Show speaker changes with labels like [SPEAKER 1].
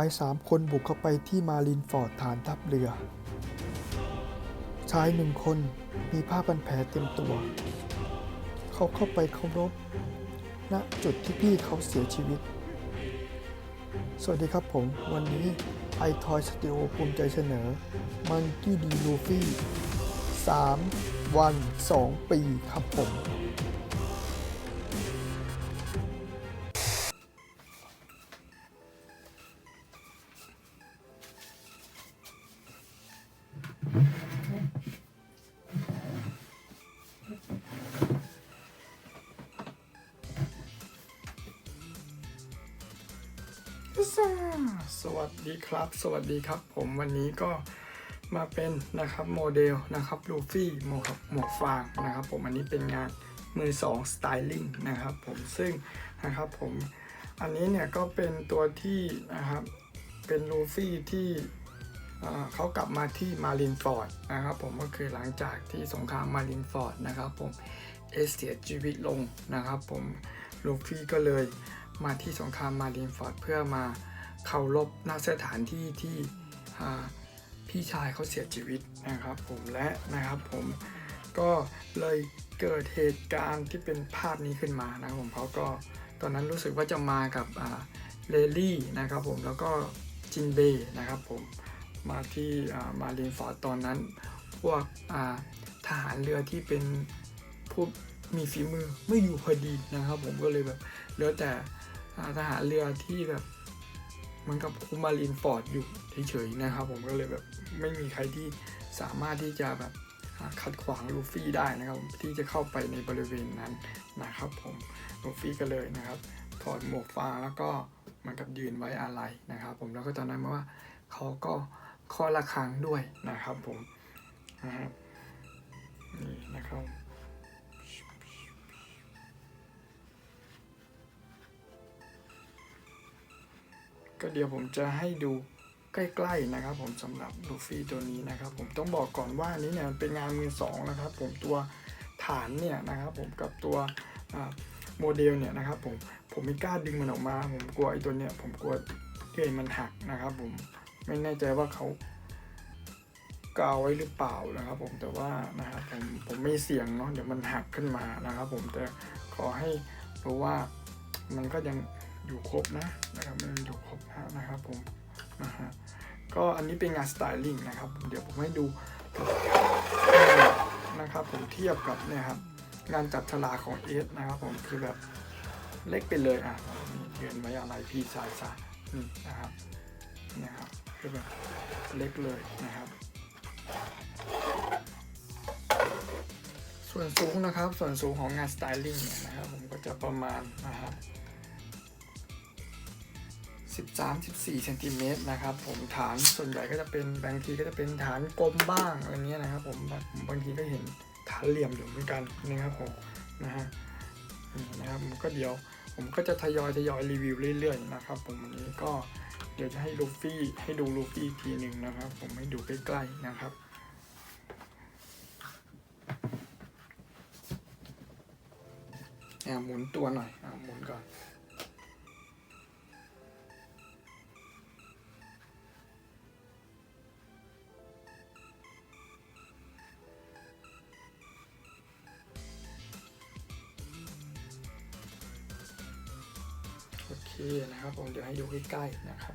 [SPEAKER 1] ายสามคนบุกเข้าไปที่มารินฟอร์ดฐานทัพเรือ ชายหนึ่งคนมีผ้าพันแผลเต็มตัว เขาเข้าไปเคารพณจุดที่พี่เขาเสียชีวิต สวัสดีครับผม วันนี้ไอทอยสตูดิโอภูมิใจเสนอ มังกี้ดีลูฟี่ 3 วัน 2 ปีครับผม สวัสดีครับ สวัสดีครับ ผมวันนี้ก็มาเป็นนะครับโมเดลนะครับลูฟี่หมวกหมวกฟางนะครับผมอันนี้เป็นงานมือสองสไตลิ่งนะครับผมซึ่งนะครับผมอันนี้เนี่ยก็เป็นตัวที่นะครับเป็นลูฟี่ที่เอ่อเขากลับมาที่มารินฟอร์ดนะครับผมก็คือหลังจากที่สงครามมารินฟอร์ดนะครับผมเอสเสียชีวิตลงนะครับผมลูฟี่ก็เลย มาที่สงครามมารินฟอร์ดเพื่อมาเคารพณสถานที่ที่พี่ชายเขาเสียชีวิตนะครับผมและนะครับผมก็เลยเกิดเหตุการณ์ที่เป็นภาพนี้ขึ้นมานะครับผมเขาก็ตอนนั้นรู้สึกว่าจะมากับเลลี่นะครับผมแล้วก็จินเบย์นะครับผมมาที่มารินฟอร์ดตอนนั้น พวกทหารเรือที่เป็นผู้ มีฝีมือไม่อยู่พอดีนะครับ ผมก็เลยแบบเหลือแต่อ่าทหารเรือที่แบบเหมือนกับคุมารินฟอร์ดอยู่เฉยๆนะครับ ผมก็เลยแบบไม่มีใครที่สามารถที่จะแบบขัดขวางลูฟี่ได้นะครับ ที่จะเข้าไปในบริเวณนั้นนะครับ ผมลูฟี่ก็เลยนะครับถอดหมวกฟางแล้วก็เหมือนกับยืนไว้อะไรนะครับ ผมแล้วก็ตอนนั้นมาว่าเขาก็ข้อละครังด้วยนะครับ ผมนะฮะนี่นะครับ ก็เดี๋ยวผมจะให้ดูใกล้ๆนะครับ ผมสำหรับลูฟี่ตัวนี้นะครับ ผมต้องบอกก่อนว่านี้เนี่ยเป็นงานมือสองนะครับ ผมตัวฐานเนี่ยนะครับ ผมกับตัวโมเดลเนี่ยนะครับ ผมผมไม่กล้าดึงมันออกมา ผมกลัวไอ้ตัวเนี้ยผมกลัวเลื่อยมันหักนะครับ ผมไม่แน่ใจว่าเขากาวไว้หรือเปล่านะครับ ผมแต่ว่านะครับผมผมไม่เสี่ยงเนาะเดี๋ยวมันหักขึ้นมานะครับ ผมแต่ขอให้รู้ว่ามันก็ยัง อยู่ครบนะนะครับมันอยู่ครบนะครับผมนะฮะก็อันนี้เป็นงานสไตลิ่งนะครับ เดี๋ยวผมให้ดูนะครับผมเทียบกับเนี่ยครับงานจับฉลากของเอสนะครับผมคือแบบเล็กไปเลยอะเขียนไว้อะไรพี่ชายสานี่นะครับนี่ครับคือแบบเล็กเลยนะครับ ส่วนสูงนะครับส่วนสูงของงานสไตลิ่งเนี่ยนะครับผมก็จะประมาณนะครับ 13-14เซนติเมตรนะครับผมฐานส่วนใหญ่ก็จะเป็นบางทีก็จะเป็นฐานกลมบ้างอะไรเงี้ยนะครับผมบางทีก็เห็นฐานเหลี่ยมอยู่เหมือนกันนะครับผมนะฮะนี่นะครับผมก็เดี๋ยวผมก็จะทยอยทยอยรีวิวเรื่อยๆนะครับผมวันนี้ก็เดี๋ยวจะให้ลูฟี่ให้ดูลูฟี่ทีหนึ่งนะครับ ผมให้ดูใกล้ๆนะครับอ่าหมุนตัวหน่อยอ่าหมุนก่อน นะครับผมเดี๋ยวให้ดูใกล้ๆนะครับ